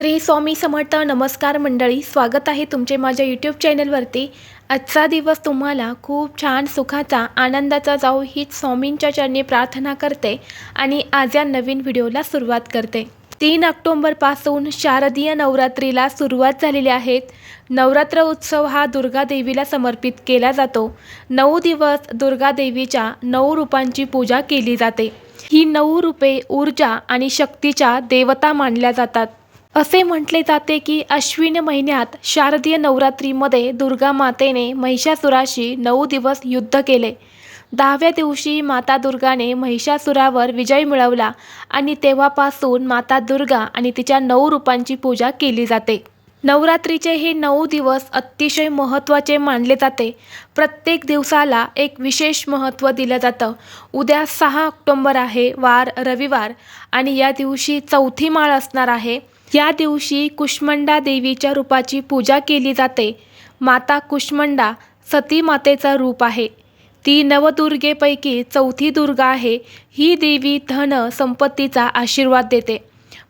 श्री स्वामी समर्थ नमस्कार मंडळी स्वागत आहे तुमचे माझ्या यूट्यूब चॅनलवरती आजचा दिवस तुम्हाला खूप छान सुखाचा आनंदाचा जाऊ हीच स्वामींच्या चरणी प्रार्थना करते आणि आज या नवीन व्हिडिओला सुरुवात करते. तीन ऑक्टोंबरपासून शारदीय नवरात्रीला सुरुवात झालेली आहेत नवरात्र उत्सव हा दुर्गा देवीला समर्पित केला जातो. नऊ दिवस दुर्गा देवीच्या नऊ रूपांची पूजा केली जाते. ही नऊ रूपे ऊर्जा आणि शक्तीच्या देवता मानल्या जातात. असे म्हटले जाते की अश्विन महिन्यात शारदीय नवरात्रीमध्ये दुर्गा मातेने महिषासुराशी नऊ दिवस युद्ध केले. दहाव्या दिवशी माता दुर्गाने महिषासुरावर विजय मिळवला आणि तेव्हापासून माता दुर्गा आणि तिच्या नऊ रूपांची पूजा केली जाते. नवरात्रीचे हे नऊ दिवस अतिशय महत्त्वाचे मानले जाते. प्रत्येक दिवसाला एक विशेष महत्त्व दिलं जातं. उद्या सहा ऑक्टोंबर आहे वार रविवार आणि या दिवशी चौथी माळ असणार आहे. या दिवशी कुष्मंडा देवीच्या रूपाची पूजा केली जाते. माता कुष्मंडा सती मातेचा रूप आहे. ती नवदुर्गेपैकी चौथी दुर्गा आहे. ही देवी धन संपत्तीचा आशीर्वाद देते.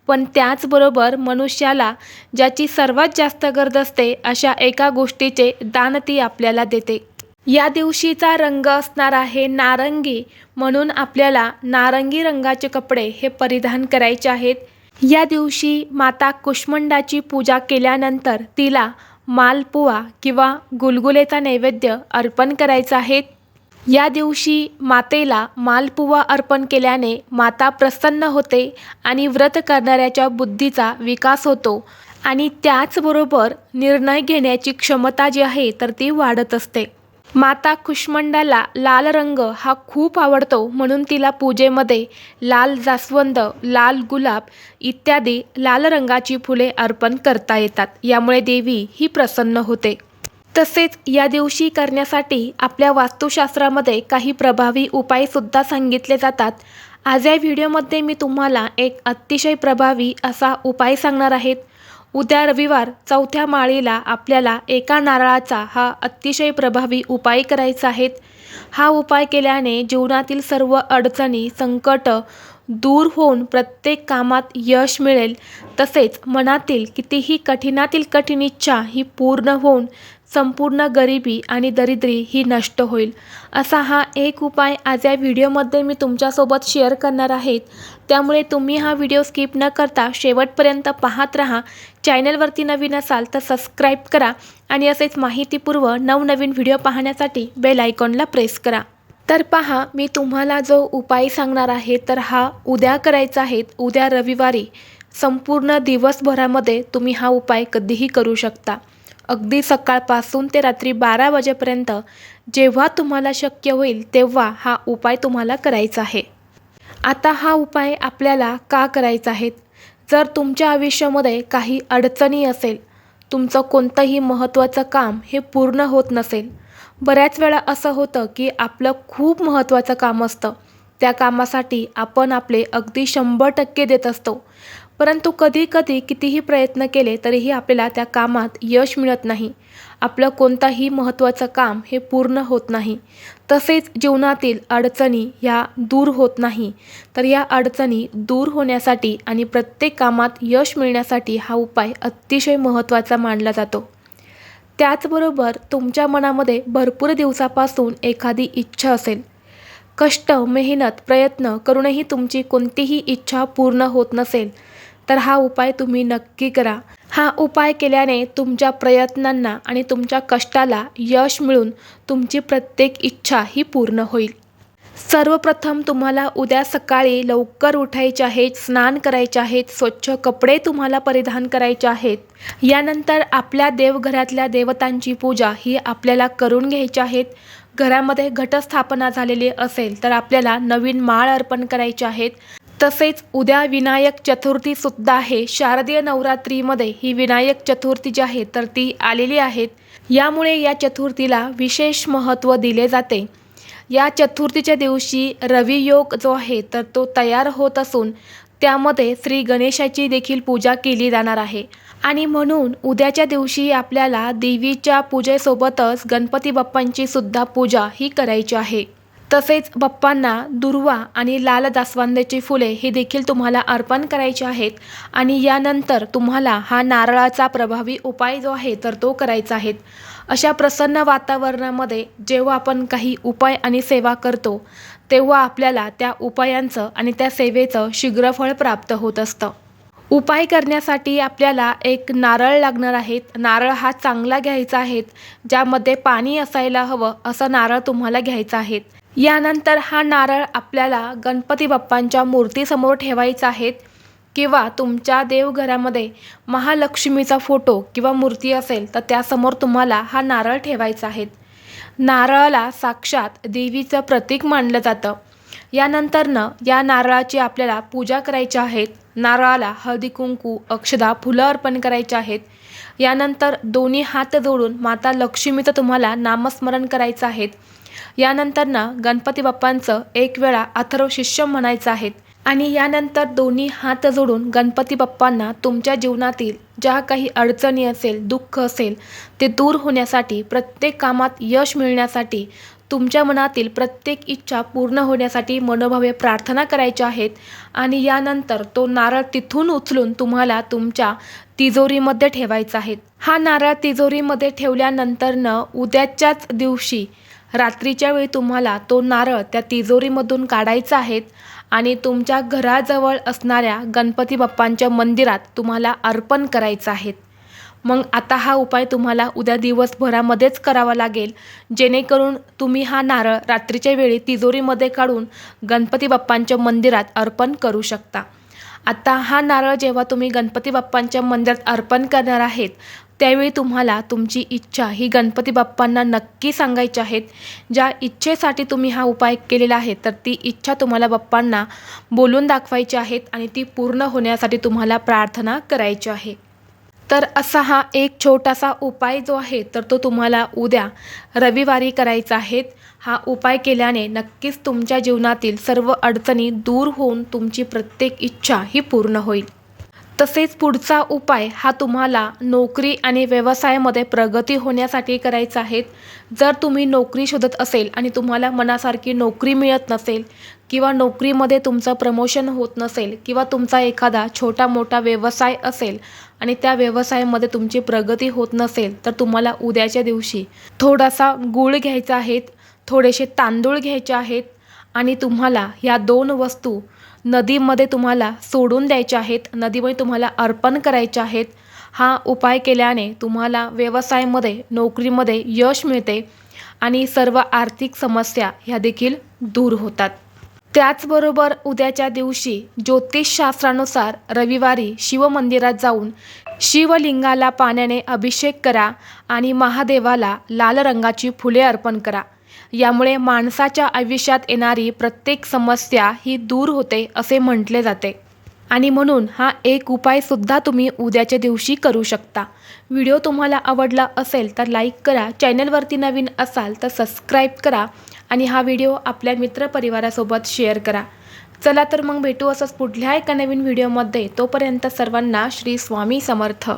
पण त्याचबरोबर मनुष्याला ज्याची सर्वात जास्त गरज असते अशा एका गोष्टीचे दान ती आपल्याला देते. या दिवशीचा रंग असणार आहे नारंगी. म्हणून आपल्याला नारंगी रंगाचे कपडे हे परिधान करायचे आहेत. या दिवशी माता कुष्मंडाची पूजा केल्यानंतर तिला मालपुवा किंवा गुलगुलेचा नैवेद्य अर्पण करायचा आहे. या दिवशी मातेला मालपुवा अर्पण केल्याने माता प्रसन्न होते आणि व्रत करणाऱ्याच्या बुद्धीचा विकास होतो आणि त्याचबरोबर निर्णय घेण्याची क्षमता जी आहे तर ती वाढत असते. माता कुष्मंडाला लाल रंग हा खूप आवडतो म्हणून तिला पूजेमध्ये लाल जास्वंद लाल गुलाब इत्यादी लाल रंगाची फुले अर्पण करता येतात. यामुळे देवी ही प्रसन्न होते. तसेच या दिवशी करण्यासाठी आपल्या वास्तुशास्त्रामध्ये काही प्रभावी उपायसुद्धा सांगितले जातात. आज या व्हिडिओमध्ये मी तुम्हाला एक अतिशय प्रभावी असा उपाय सांगणार आहेत उद्या रविवार चौथ्या माळीला आपल्याला एका नारळाचा हा अतिशय प्रभावी उपाय करायचा आहेत हा उपाय केल्याने जीवनातील सर्व अडचणी संकट दूर होऊन प्रत्येक कामात यश मिळेल. तसेच मनातील कितीही कठीणातील कठीण इच्छा ही पूर्ण होऊन संपूर्ण गरिबी आणि दरिद्री ही नष्ट होईल. असा हा एक उपाय आज या व्हिडिओमध्ये मी तुमच्यासोबत शेअर करणार आहेत त्यामुळे तुम्ही हा व्हिडिओ स्किप न करता शेवटपर्यंत पाहत राहा. चॅनलवरती नवीन असाल तर सबस्क्राईब करा आणि असेच माहितीपूर्व नवनवीन व्हिडिओ पाहण्यासाठी बेल आयकॉनला प्रेस करा. तर पहा मी तुम्हाला जो उपाय सांगणार आहे तर हा उद्या करायचा आहे. उद्या रविवारी संपूर्ण दिवसभरामध्ये तुम्ही हा उपाय कधीही करू शकता. अगदी सकाळपासून ते रात्री बारा वाजेपर्यंत जेव्हा तुम्हाला शक्य होईल तेव्हा हा उपाय तुम्हाला करायचा आहे. आता हा उपाय आपल्याला का करायचा आहे? जर तुमच्या आयुष्यामध्ये काही अडचणी असेल तुमचं कोणतंही महत्त्वाचं काम हे पूर्ण होत नसेल बऱ्याच वेळा असं होतं की आपलं खूप महत्त्वाचं काम असतं. त्या कामासाठी आपण आपले अगदी शंभर टक्के देत असतो. परंतु कधी कधी कितीही प्रयत्न केले तरीही आपल्याला त्या कामात यश मिळत नाही. आपलं कोणताही महत्त्वाचं काम हे पूर्ण होत नाही. तसेच जीवनातील अडचणी ह्या दूर होत नाही. तर या अडचणी दूर होण्यासाठी आणि प्रत्येक कामात यश मिळण्यासाठी हा उपाय अतिशय महत्त्वाचा मानला जातो. त्याचबरोबर तुमच्या मनामध्ये भरपूर दिवसापासून एखादी इच्छा असेल. कष्ट मेहनत प्रयत्न करूनही तुमची कोणतीही इच्छा पूर्ण होत नसेल. तर हा उपाय तुम्ही नक्की करा. हा उपाय केल्याने तुमच्या प्रयत्नांना आणि तुमच्या कष्टाला यश मिळून तुमची प्रत्येक इच्छा ही पूर्ण होईल. सर्वप्रथम तुम्हाला उद्या सकाळी लवकर उठायचे आहेत स्नान करायचे आहेत स्वच्छ कपडे तुम्हाला परिधान करायचे आहेत. यानंतर आपल्या देवघरातल्या देवतांची पूजा ही आपल्याला करून घ्यायची आहेत. घरामध्ये घटस्थापना झालेली असेल तर आपल्याला नवीन माळ अर्पण करायचे आहेत. तसेच उद्या विनायक चतुर्थीसुद्धा आहे. शारदीय नवरात्रीमध्ये ही विनायक चतुर्थी जी आहे तर ती आलेली आहेत. यामुळे या चतुर्थीला विशेष महत्त्व दिले जाते. या चतुर्थीच्या दिवशी रवियोग जो आहे तर तो तयार होत असून त्यामध्ये श्री गणेशाची देखील पूजा केली जाणार आहे. आणि म्हणून उद्याच्या दिवशी आपल्याला देवीच्या पूजेसोबतच गणपती बाप्पांची सुद्धा पूजा ही करायची आहे. तसेच बाप्पांना दुर्वा आणि लाल जास्वंदाची फुले हे देखील तुम्हाला अर्पण करायची आहेत आणि यानंतर तुम्हाला हा नारळाचा प्रभावी उपाय जो आहे तर तो करायचा आहे. अशा प्रसन्न वातावरणामध्ये जेव्हा आपण काही उपाय आणि सेवा करतो तेव्हा आपल्याला त्या उपायांचं आणि त्या सेवेचं शीघ्रफळ प्राप्त होत असतं. उपाय करण्यासाठी आपल्याला एक नारळ लागणार आहेत. नारळ हा चांगला घ्यायचा आहे ज्यामध्ये पाणी असायला हवं असं नारळ तुम्हाला घ्यायचं आहे. यानंतर हा नारळ आपल्याला गणपती बाप्पांच्या मूर्तीसमोर ठेवायचा आहेत किंवा तुमच्या देवघरामध्ये महालक्ष्मीचा फोटो किंवा मूर्ती असेल तर त्यासमोर तुम्हाला हा नारळ ठेवायचा आहे. नारळाला साक्षात देवीचं प्रतीक मानलं जातं. यानंतरनं या नारळाची आपल्याला पूजा करायची आहेत नारळाला हळदी कुंकू अक्षदा फुलं अर्पण करायची आहेत. यानंतर दोन्ही हात जोडून माता लक्ष्मीचं तुम्हाला नामस्मरण करायचं आहेत यानंतर ना गणपती बाप्पांचं एक वेळा अथर्व शिष्य म्हणायचं आहे आणि यानंतर दोन्ही हात जोडून गणपती बाप्पांना तुमच्या जीवनातील ज्या काही अडचणी असेल दुःख असेल ते दूर होण्यासाठी प्रत्येक कामात यश मिळण्यासाठी तुमच्या मनातील प्रत्येक इच्छा पूर्ण होण्यासाठी मनोभावे प्रार्थना करायच्या आहेत. आणि यानंतर तो नारळ तिथून उचलून तुम्हाला तुमच्या तिजोरीमध्ये ठेवायचा आहे. हा नारळ तिजोरीमध्ये ठेवल्यानंतरनं उद्याच्याच दिवशी रात्रीच्या वेळी तुम्हाला तो नारळ त्या तिजोरीमधून काढायचा आहे आणि तुमच्या घराजवळ असणाऱ्या गणपती बाप्पांच्या मंदिरात तुम्हाला अर्पण करायचं आहे मग आता हा उपाय तुम्हाला उद्या दिवसभरामध्येच करावा लागेल. जेणेकरून तुम्ही हा नारळ रात्रीच्या वेळी तिजोरीमध्ये काढून गणपती बाप्पांच्या मंदिरात अर्पण करू शकता. आता हा नारळ जेव्हा तुम्ही गणपती बाप्पांच्या मंदिरात अर्पण करणार आहेत त्यावेळी तुम्हाला तुमची इच्छा ही गणपती बाप्पांना नक्की सांगायची आहेत. ज्या इच्छेसाठी तुम्ही हा उपाय केलेला आहे तर ती इच्छा तुम्हाला बाप्पांना बोलून दाखवायची आहेत आणि ती पूर्ण होण्यासाठी तुम्हाला प्रार्थना करायची आहे. तर असा हा एक छोटासा उपाय जो आहे तर तो तुम्हाला उद्या रविवारी करायचा आहे. हा उपाय केल्याने नक्कीच तुमच्या जीवनातील सर्व अडचणी दूर होऊन तुमची प्रत्येक इच्छा ही पूर्ण होईल. तसेच पुढचा उपाय हा तुम्हाला नोकरी आणि व्यवसायामध्ये प्रगती होण्यासाठी करायचा आहे. जर तुम्ही नोकरी शोधत असेल आणि तुम्हाला मनासारखी नोकरी मिळत नसेल किंवा नोकरीमध्ये तुमचं प्रमोशन होत नसेल किंवा तुमचा एखादा छोटा मोठा व्यवसाय असेल आणि त्या व्यवसायामध्ये तुमची प्रगती होत नसेल तर तुम्हाला उद्याच्या दिवशी थोडासा गूळ घ्यायचा आहेत थोडेसे तांदूळ घ्यायचे आहेत आणि तुम्हाला ह्या दोन वस्तू नदीमध्ये तुम्हाला सोडून द्यायच्या आहेत नदीमध्ये तुम्हाला अर्पण करायचे आहेत. हा उपाय केल्याने तुम्हाला व्यवसायामध्ये नोकरीमध्ये यश मिळते आणि सर्व आर्थिक समस्या ह्या देखील दूर होतात. त्याचबरोबर उद्याच्या दिवशी ज्योतिषशास्त्रानुसार रविवारी शिवमंदिरात जाऊन शिवलिंगाला पाण्याने अभिषेक करा आणि महादेवाला लाल रंगाची फुले अर्पण करा. यामुळे माणसाच्या आयुष्यात येणारी प्रत्येक समस्या ही दूर होते असे म्हटले जाते. आणि म्हणून हा एक उपायसुद्धा तुम्ही उद्याच्या दिवशी करू शकता. व्हिडिओ तुम्हाला आवडला असेल तर लाईक करा चॅनलवरती नवीन असाल तर सबस्क्राईब करा आणि हा व्हिडिओ आपल्या मित्रपरिवारासोबत शेअर करा. चला तर मग भेटू असंच पुढल्या एका नवीन व्हिडिओमध्ये. तोपर्यंत सर्वांना श्री स्वामी समर्थ.